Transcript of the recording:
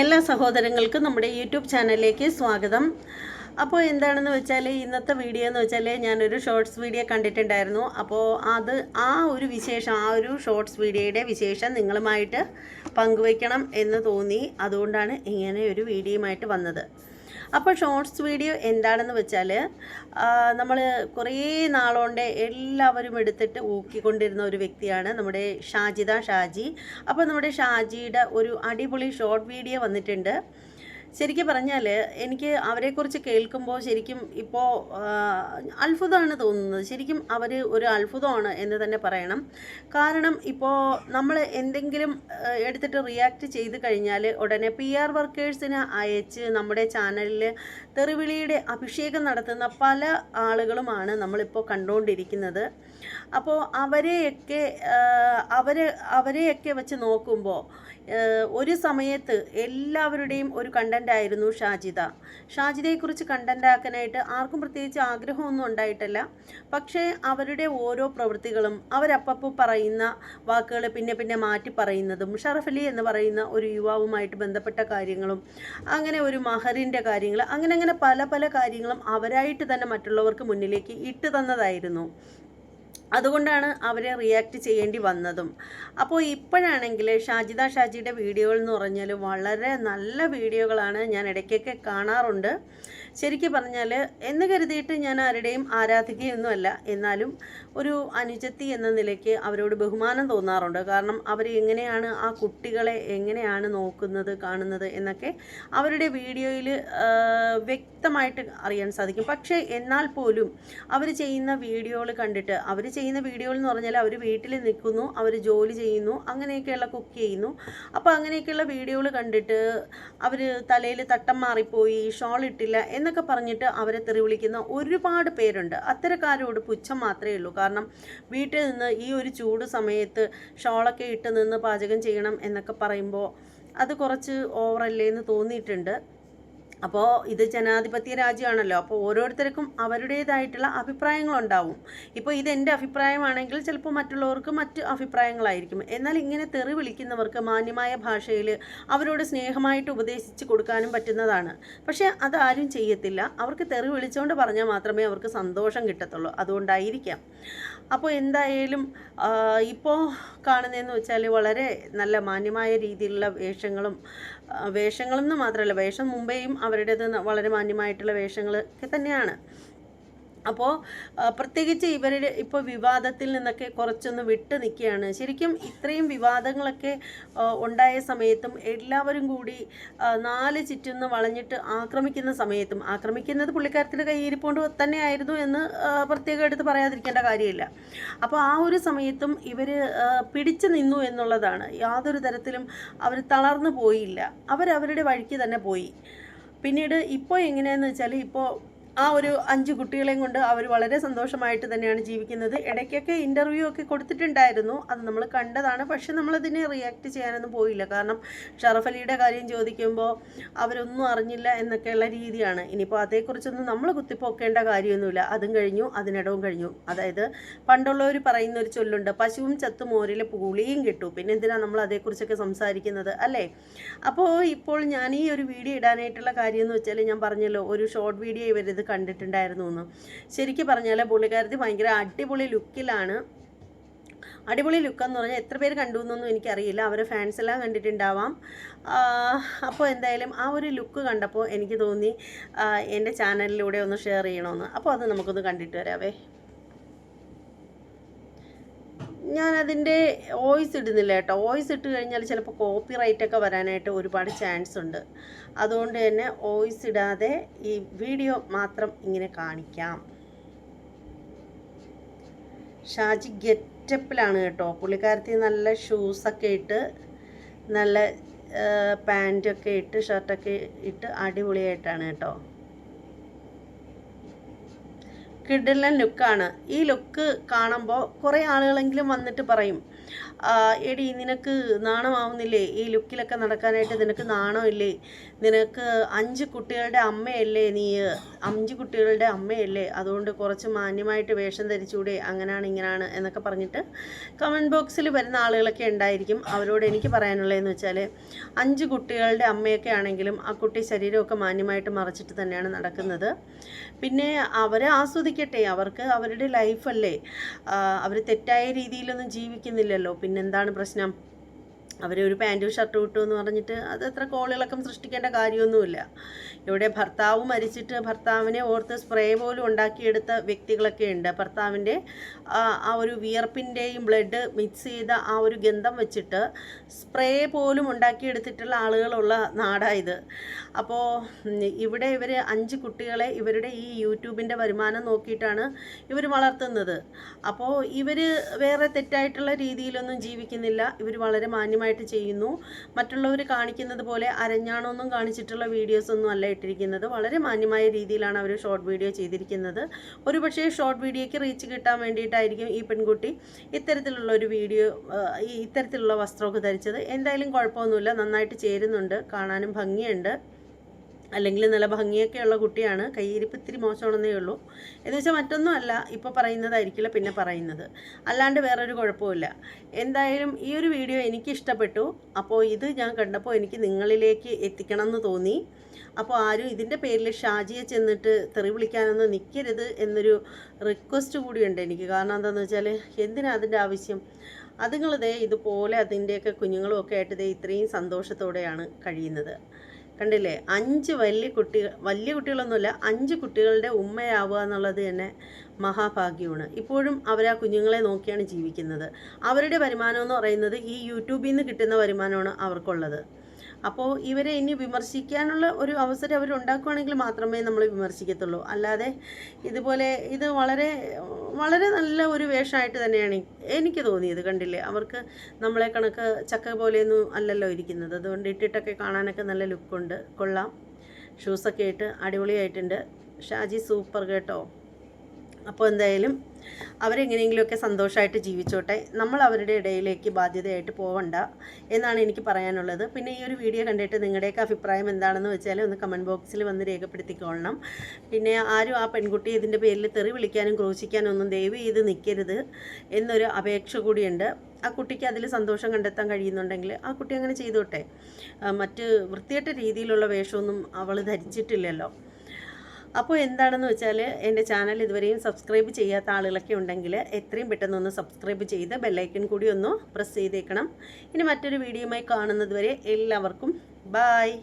എല്ലാ സഹോദരങ്ങൾക്കും നമ്മുടെ യൂട്യൂബ് ചാനലിലേക്ക് സ്വാഗതം. അപ്പോൾ എന്താണെന്ന് വെച്ചാൽ ഇന്നത്തെ വീഡിയോ എന്ന് വെച്ചാൽ ഞാനൊരു ഷോർട്സ് വീഡിയോ കണ്ടിട്ടുണ്ടായിരുന്നു. അപ്പോൾ അത് ആ ഒരു വിശേഷം ആ ഒരു ഷോർട്സ് വീഡിയോയുടെ വിശേഷം നിങ്ങളുമായിട്ട് പങ്കുവയ്ക്കണം എന്ന് തോന്നി. അതുകൊണ്ടാണ് ഇങ്ങനെ ഒരു വീഡിയോയുമായിട്ട് വന്നത്. അപ്പോൾ ഷോർട്സ് വീഡിയോ എന്താണെന്ന് വെച്ചാൽ നമ്മൾ കുറേ നാളുകൊണ്ട് എല്ലാവരും എടുത്തിട്ട് ഊക്കിക്കൊണ്ടിരുന്ന ഒരു വ്യക്തിയാണ് നമ്മുടെ ഷാജിദ ഷാജി. അപ്പോൾ നമ്മുടെ ഷാജിയുടെ ഒരു അടിപൊളി ഷോർട്ട് വീഡിയോ വന്നിട്ടുണ്ട്. ശരിക്കും പറഞ്ഞാൽ എനിക്ക് അവരെക്കുറിച്ച് കേൾക്കുമ്പോൾ ശരിക്കും ഇപ്പോൾ അത്ഭുതമാണ് തോന്നുന്നത്. ശരിക്കും അവർ ഒരു അത്ഭുതമാണ് എന്ന് തന്നെ പറയണം. കാരണം ഇപ്പോൾ നമ്മൾ എന്തെങ്കിലും എടുത്തിട്ട് റിയാക്ട് ചെയ്ത് കഴിഞ്ഞാൽ ഉടനെ പി ആർ വർക്കേഴ്സിന് അയച്ച് നമ്മുടെ ചാനലിൽ തെറിവിളിയുടെ അഭിഷേകം നടത്തുന്ന പല ആളുകളുമാണ് നമ്മളിപ്പോൾ കണ്ടുകൊണ്ടിരിക്കുന്നത് അപ്പോൾ അവരെയൊക്കെ അവരെ അവരെയൊക്കെ വെച്ച് നോക്കുമ്പോൾ ഒരു സമയത്ത് എല്ലാവരുടെയും ഒരു കണ്ടന്റ് ആയിരുന്നു ഷാജിദ. കണ്ടന്റ് ആക്കാനായിട്ട് ആർക്കും പ്രത്യേകിച്ച് ആഗ്രഹമൊന്നും ഉണ്ടായിട്ടല്ല. പക്ഷേ അവരുടെ ഓരോ പ്രവൃത്തികളും അവരപ്പപ്പോൾ പറയുന്ന വാക്കുകൾ പിന്നെ പിന്നെ മാറ്റി പറയുന്നതും ഷറഫലി എന്ന് പറയുന്ന ഒരു യുവാവുമായിട്ട് ബന്ധപ്പെട്ട കാര്യങ്ങളും അങ്ങനെ ഒരു മഹറിന്റെ കാര്യങ്ങൾ അങ്ങനെ അങ്ങനെ പല പല കാര്യങ്ങളും അവരായിട്ട് തന്നെ മറ്റുള്ളവർക്ക് മുന്നിലേക്ക് ഇട്ട് തന്നതായിരുന്നു. അതുകൊണ്ടാണ് അവരെ റിയാക്ട് ചെയ്യേണ്ടി വന്നതും. അപ്പോൾ ഇപ്പോഴാണെങ്കിൽ ഷാജിദ ഷാജിയുടെ വീഡിയോകൾ എന്ന് പറഞ്ഞാൽ വളരെ നല്ല വീഡിയോകളാണ് ഞാൻ ഇടയ്ക്കൊക്കെ കാണാറുണ്ട്. ശരിക്കും പറഞ്ഞാൽ എന്ന് കരുതിയിട്ട് ഞാൻ ആരുടെയും ആരാധികയൊന്നുമല്ല. എന്നാലും ഒരു അനുജത്തി എന്ന നിലയ്ക്ക് അവരോട് ബഹുമാനം തോന്നാറുണ്ട്. കാരണം അവർ എങ്ങനെയാണ് ആ കുട്ടികളെ എങ്ങനെയാണ് നോക്കുന്നത് കാണുന്നത് എന്നൊക്കെ അവരുടെ വീഡിയോയിൽ വ്യക്തമായിട്ട് അറിയാൻ സാധിക്കും. പക്ഷേ എന്നാൽ പോലും അവർ ചെയ്യുന്ന വീഡിയോകൾ കണ്ടിട്ട് അവർ ചെയ്യുന്ന വീഡിയോകൾ എന്ന് പറഞ്ഞാൽ അവർ വീട്ടിൽ നിൽക്കുന്നു അവർ ജോലി ചെയ്യുന്നു അങ്ങനെയൊക്കെയുള്ള കുക്ക് ചെയ്യുന്നു. അപ്പോൾ അങ്ങനെയൊക്കെയുള്ള വീഡിയോകൾ കണ്ടിട്ട് അവർ തലയിൽ തട്ടം മാറിപ്പോയി ഷോൾ ഇട്ടില്ല എന്നൊക്കെ പറഞ്ഞിട്ട് അവരെ തെറി വിളിക്കുന്ന ഒരുപാട് പേരുണ്ട്. അത്തരക്കാരോട് പുച്ഛം മാത്രമേ ഉള്ളൂ. കാരണം വീട്ടിൽ നിന്ന് ഈ ഒരു ചൂട് സമയത്ത് ഷോളൊക്കെ ഇട്ട് നിന്ന് പാചകം ചെയ്യണം എന്നൊക്കെ പറയുമ്പോൾ അത് കുറച്ച് ഓവറല്ലേ എന്ന് തോന്നിയിട്ടുണ്ട്. അപ്പോൾ ഇത് ജനാധിപത്യ രാജ്യമാണല്ലോ. അപ്പോൾ ഓരോരുത്തർക്കും അവരുടേതായിട്ടുള്ള അഭിപ്രായങ്ങളുണ്ടാവും. ഇപ്പോൾ ഇത് എന്റെ അഭിപ്രായമാണെങ്കിൽ ചിലപ്പോൾ മറ്റുള്ളവർക്ക് മറ്റ് അഭിപ്രായങ്ങളായിരിക്കും. എന്നാൽ ഇങ്ങനെ തെറി വിളിക്കുന്നവർക്ക് മാന്യമായ ഭാഷയിൽ അവരോട് സ്നേഹമായിട്ട് ഉപദേശിച്ച് കൊടുക്കാനും പറ്റുന്നതാണ്. പക്ഷേ അതാരും ചെയ്യത്തില്ല. അവർക്ക് തെറി വിളിച്ചുകൊണ്ട് പറഞ്ഞാൽ മാത്രമേ അവർക്ക് സന്തോഷം കിട്ടത്തുള്ളൂ. അതുകൊണ്ടായിരിക്കാം. അപ്പോൾ എന്തായാലും ഇപ്പോൾ കാണുന്നതെന്ന് വെച്ചാൽ വളരെ നല്ല മാന്യമായ രീതിയിലുള്ള വേഷങ്ങളും വേഷങ്ങളെന്ന് മാത്രമല്ല വേഷം മുമ്പേയും അവരുടേത് വളരെ മാന്യമായിട്ടുള്ള വേഷങ്ങളൊക്കെ തന്നെയാണ്. അപ്പോൾ പ്രത്യേകിച്ച് ഇവരുടെ ഇപ്പോൾ വിവാദത്തിൽ നിന്നൊക്കെ കുറച്ചൊന്ന് വിട്ട് നിൽക്കുകയാണ്. ശരിക്കും ഇത്രയും വിവാദങ്ങളൊക്കെ ഉണ്ടായ സമയത്തും എല്ലാവരും കൂടി നാല് ചുറ്റുന്ന് വളഞ്ഞിട്ട് ആക്രമിക്കുന്ന സമയത്തും ആക്രമിക്കുന്നത് പുള്ളിക്കാരത്തിന്റെ കയ്യിരിപ്പോണ്ട് തന്നെയായിരുന്നു എന്ന് പ്രത്യേകം എടുത്ത് പറയാതിരിക്കേണ്ട കാര്യമില്ല. അപ്പോൾ ആ ഒരു സമയത്തും ഇവർ പിടിച്ചു നിന്നു എന്നുള്ളതാണ്. യാതൊരു തരത്തിലും അവർ തളർന്നു പോയില്ല. അവരവരുടെ വഴിക്ക് തന്നെ പോയി. പിന്നീട് ഇപ്പോൾ എങ്ങനെയാണെന്ന് വെച്ചാൽ ഇപ്പോൾ ആ ഒരു അഞ്ച് കുട്ടികളെയും കൊണ്ട് അവർ വളരെ സന്തോഷമായിട്ട് തന്നെയാണ് ജീവിക്കുന്നത്. ഇടയ്ക്കൊക്കെ ഇന്റർവ്യൂ ഒക്കെ കൊടുത്തിട്ടുണ്ടായിരുന്നു. അത് നമ്മൾ കണ്ടതാണ്. പക്ഷെ നമ്മളതിനെ റിയാക്ട് ചെയ്യാനൊന്നും പോയില്ല. കാരണം ഷറഫ് അലിയുടെ കാര്യം ചോദിക്കുമ്പോൾ അവരൊന്നും അറിഞ്ഞില്ല എന്നൊക്കെയുള്ള രീതിയാണ്. ഇനിയിപ്പോൾ അതേക്കുറിച്ചൊന്നും നമ്മൾ കുത്തിപ്പോക്കേണ്ട കാര്യമൊന്നുമില്ല. അതും കഴിഞ്ഞു അതിനിടവും കഴിഞ്ഞു. അതായത് പണ്ടുള്ളവർ പറയുന്ന ഒരു ചൊല്ലുണ്ട് പശുവും ചത്തു മോരിലെ പൂളിയും കിട്ടും. പിന്നെ എന്തിനാണ് നമ്മൾ അതേക്കുറിച്ചൊക്കെ സംസാരിക്കുന്നത് അല്ലേ? അപ്പോൾ ഇപ്പോൾ ഞാൻ ഈ ഒരു വീഡിയോ ഇടാനായിട്ടുള്ള കാര്യം എന്ന് വെച്ചാൽ ഞാൻ പറഞ്ഞല്ലോ ഒരു ഷോർട്ട് വീഡിയോ ഇവരിത് കണ്ടിട്ടുണ്ടായിരുന്നു എന്ന് ശരിക്കും പറഞ്ഞാൽ പുള്ളിക്കാരത്തി ഭയങ്കര അടിപൊളി ലുക്കിലാണ്. അടിപൊളി ലുക്ക് എന്ന് പറഞ്ഞാൽ എത്ര പേര് കണ്ടു എന്നൊന്നും എനിക്കറിയില്ല. അവരെ ഫാൻസ് എല്ലാം കണ്ടിട്ടുണ്ടാവാം അപ്പോൾ എന്തായാലും ആ ഒരു ലുക്ക് കണ്ടപ്പോൾ എനിക്ക് തോന്നി എന്റെ ചാനലിലൂടെ ഒന്ന് ഷെയർ ചെയ്യണമെന്ന് അപ്പോൾ അത് നമുക്കൊന്ന് കണ്ടിട്ട് വരാവേ. ഞാനതിന്റെ വോയിസ് ഇടുന്നില്ല കേട്ടോ. വോയിസ് ഇട്ട് കഴിഞ്ഞാൽ ചിലപ്പോൾ കോപ്പി റൈറ്റ് ഒക്കെ വരാനായിട്ട് ഒരുപാട് ചാൻസ് ഉണ്ട്. അതുകൊണ്ട് തന്നെ വോയിസ് ഇടാതെ ഈ വീഡിയോ മാത്രം ഇങ്ങനെ കാണിക്കാം. ഷാജി ഗെറ്റപ്പിലാണ് കേട്ടോ. പുള്ളിക്കാരത്തി നല്ല ഷൂസൊക്കെ ഇട്ട് നല്ല പാന്റൊക്കെ ഇട്ട് ഷർട്ടൊക്കെ ഇട്ട് അടിപൊളിയായിട്ടാണ് കേട്ടോ. കിഡിലൻ ലുക്കാണ്. ഈ ലുക്ക് കാണുമ്പോൾ കുറേ ആളുകളെങ്കിലും വന്നിട്ട് പറയും എടി നിനക്ക് നാണമാവുന്നില്ലേ? ഈ ലുക്കിലൊക്കെ നടക്കാനായിട്ട് നിനക്ക് നാണമില്ലേ? നിനക്ക് അഞ്ച് കുട്ടികളുടെ അമ്മയല്ലേ നീ? അഞ്ച് കുട്ടികളുടെ അമ്മയല്ലേ? അതുകൊണ്ട് കുറച്ച് മാന്യമായിട്ട് വേഷം ധരിച്ചൂടെ അങ്ങനെയാണ് ഇങ്ങനെയാണ് എന്നൊക്കെ പറഞ്ഞിട്ട് കമന്റ് ബോക്സിൽ വരുന്ന ആളുകളൊക്കെ ഉണ്ടായിരിക്കും. അവരോട് എനിക്ക് പറയാനുള്ളതെന്ന് വെച്ചാൽ അഞ്ച് കുട്ടികളുടെ അമ്മയൊക്കെ ആണെങ്കിലും ആ കുട്ടി ശരീരമൊക്കെ മാന്യമായിട്ട് മറച്ചിട്ട് തന്നെയാണ് നടക്കുന്നത്. പിന്നെ അവരെ ആസ്വദിക്കട്ടെ. അവർക്ക് അവരുടെ ലൈഫല്ലേ അവർ തെറ്റായ രീതിയിലൊന്നും ജീവിക്കുന്നില്ലല്ലോ പിന്നെന്താണ് പ്രശ്നം? അവർ ഒരു പാന്റും ഷർട്ടും ഇട്ടു എന്ന് പറഞ്ഞിട്ട് അത് അത്ര കോളിളക്കം സൃഷ്ടിക്കേണ്ട കാര്യമൊന്നുമില്ല. ഇവിടെ ഭർത്താവ് മരിച്ചിട്ട് ഭർത്താവിനെ ഓർത്ത് സ്പ്രേ പോലും ഉണ്ടാക്കിയെടുത്ത വ്യക്തികളൊക്കെ ഉണ്ട്. ഭർത്താവിന്റെ ആ ഒരു വിയർപ്പിന്റെയും ബ്ലഡ് മിക്സ് ചെയ്ത ആ ഒരു ഗന്ധം വെച്ചിട്ട് സ്പ്രേ പോലും ഉണ്ടാക്കിയെടുത്തിട്ടുള്ള ആളുകളുള്ള നാടായത് അപ്പോൾ ഇവിടെ ഇവർ അഞ്ച് കുട്ടികളെ ഇവരുടെ ഈ യൂട്യൂബിന്റെ വരുമാനം നോക്കിയിട്ടാണ് ഇവർ വളർത്തുന്നത്. അപ്പോൾ ഇവർ വേറെ തെറ്റായിട്ടുള്ള രീതിയിലൊന്നും ജീവിക്കുന്നില്ല. ഇവർ വളരെ മാന്യമായിട്ട് ചെയ്യുന്നു. മറ്റുള്ളവർ കാണിക്കുന്നത് പോലെ അരഞ്ഞാണമൊന്നും കാണിച്ചിട്ടുള്ള വീഡിയോസ് ഒന്നും അല്ല ഇട്ടിരിക്കുന്നത്. വളരെ മാന്യമായ രീതിയിലാണ് അവർ ഷോർട്ട് വീഡിയോ ചെയ്തിരിക്കുന്നത്. ഒരുപക്ഷെ ഷോർട്ട് വീഡിയോയ്ക്ക് റീച്ച് കിട്ടാൻ വേണ്ടിയിട്ടായിരിക്കും ഈ പെൺകുട്ടി ഇത്തരത്തിലുള്ള ഒരു വീഡിയോ ഇത്തരത്തിലുള്ള വസ്ത്രമൊക്കെ ധരിച്ചത്. എന്തായാലും കുഴപ്പമൊന്നുമില്ല. നന്നായിട്ട് ചേരുന്നുണ്ട്. കാണാനും ഭംഗിയുണ്ട്. അല്ലെങ്കിൽ നല്ല ഭംഗിയൊക്കെയുള്ള കുട്ടിയാണ്. കയ്യിരിപ്പ് ഇത്തിരി മോശമാണെന്നേ ഉള്ളൂ. എന്ന് വെച്ചാൽ മറ്റൊന്നും അല്ല. ഇപ്പോൾ പറയുന്നതായിരിക്കില്ല പിന്നെ പറയുന്നത്. അല്ലാണ്ട് വേറൊരു കുഴപ്പമില്ല എന്തായാലും ഈ ഒരു വീഡിയോ എനിക്ക് ഇഷ്ടപ്പെട്ടു. അപ്പോൾ ഇത് ഞാൻ കണ്ടപ്പോൾ എനിക്ക് നിങ്ങളിലേക്ക് എത്തിക്കണം എന്ന് തോന്നി. അപ്പോൾ ആരും ഇതിന്റെ പേരിൽ ഷാജിയെ ചെന്നിട്ട് തെറി വിളിക്കാനൊന്നും നിൽക്കരുത് എന്നൊരു റിക്വസ്റ്റ് കൂടിയുണ്ട് എനിക്ക്. കാരണം എന്താണെന്ന് വെച്ചാൽ എന്തിനാ അതിന്റെ ആവശ്യം? അതുങ്ങളിതേ ഇതുപോലെ അതിന്റെയൊക്കെ കുഞ്ഞുങ്ങളും ഒക്കെ ആയിട്ട് ദേ ഇത്രയും സന്തോഷത്തോടെയാണ് കഴിയുന്നത്. കണ്ടില്ലേ? അഞ്ച് വലിയ കുട്ടികൾ വലിയ കുട്ടികളൊന്നുമില്ല അഞ്ച് കുട്ടികളുടെ ഉമ്മയാവുക എന്നുള്ളത് തന്നെ മഹാഭാഗ്യമാണ്. ഇപ്പോഴും അവർ ആ കുഞ്ഞുങ്ങളെ നോക്കിയാണ് ജീവിക്കുന്നത്. അവരുടെ വരുമാനം എന്ന് പറയുന്നത് ഈ യൂട്യൂബിൽ നിന്ന് കിട്ടുന്ന വരുമാനമാണ് അവർക്കുള്ളത്. അപ്പോൾ ഇവരെ ഇനി വിമർശിക്കാനുള്ള ഒരു അവസരം അവർ ഉണ്ടാക്കുകയാണെങ്കിൽ മാത്രമേ നമ്മൾ വിമർശിക്കത്തുള്ളൂ. അല്ലാതെ ഇതുപോലെ ഇത് വളരെ വളരെ നല്ല ഒരു വേഷമായിട്ട് തന്നെയാണ് എനിക്ക് തോന്നിയത് കണ്ടില്ലേ? അവർക്ക് നമ്മളെ കണക്ക് ചക്ക പോലെയൊന്നും അല്ലല്ലോ ഇരിക്കുന്നത്. അതുകൊണ്ട് ഇട്ടിട്ടൊക്കെ കാണാനൊക്കെ നല്ല ലുക്കുണ്ട്. കൊള്ളാം. ഷൂസൊക്കെ ഇട്ട് അടിപൊളിയായിട്ടുണ്ട്. ഷാജി സൂപ്പർ കേട്ടോ. അപ്പോൾ എന്തായാലും അവരെങ്ങനെയെങ്കിലുമൊക്കെ സന്തോഷമായിട്ട് ജീവിച്ചോട്ടെ. നമ്മൾ അവരുടെ ഇടയിലേക്ക് ബാധ്യതയായിട്ട് പോവണ്ട എന്നാണ് എനിക്ക് പറയാനുള്ളത്. പിന്നെ ഈ ഒരു വീഡിയോ കണ്ടിട്ട് നിങ്ങളുടെയൊക്കെ അഭിപ്രായം എന്താണെന്ന് വെച്ചാൽ ഒന്ന് കമന്റ് ബോക്സിൽ വന്ന് രേഖപ്പെടുത്തിക്കൊള്ളണം പിന്നെ ആരും ആ പെൺകുട്ടി ഇതിന്റെ പേരിൽ തെറി വിളിക്കാനും ക്രൂശിക്കാനും ഒന്നും ദയവ് ചെയ്ത് നിൽക്കരുത് എന്നൊരു അപേക്ഷ കൂടിയുണ്ട്. ആ കുട്ടിക്ക് അതിൽ സന്തോഷം കണ്ടെത്താൻ കഴിയുന്നുണ്ടെങ്കിൽ ആ കുട്ടി അങ്ങനെ ചെയ്തോട്ടെ. മറ്റ് വൃത്തികെട്ട രീതിയിലുള്ള വേഷമൊന്നും അവൾ ധരിച്ചിട്ടില്ലല്ലോ. അപ്പോൾ എന്താണെന്ന് വെച്ചാൽ എന്റെ ചാനൽ ഇതുവരെയും സബ്സ്ക്രൈബ് ചെയ്യാത്ത ആളുകളൊക്കെ ഉണ്ടെങ്കിൽ എത്രയും പെട്ടെന്ന് ഒന്ന് സബ്സ്ക്രൈബ് ചെയ്ത് ബെല്ലൈക്കൺ കൂടി ഒന്ന് പ്രസ് ചെയ്തേക്കണം. ഇനി മറ്റൊരു വീഡിയോയുമായി കാണുന്നത് വരെ എല്ലാവർക്കും ബായ്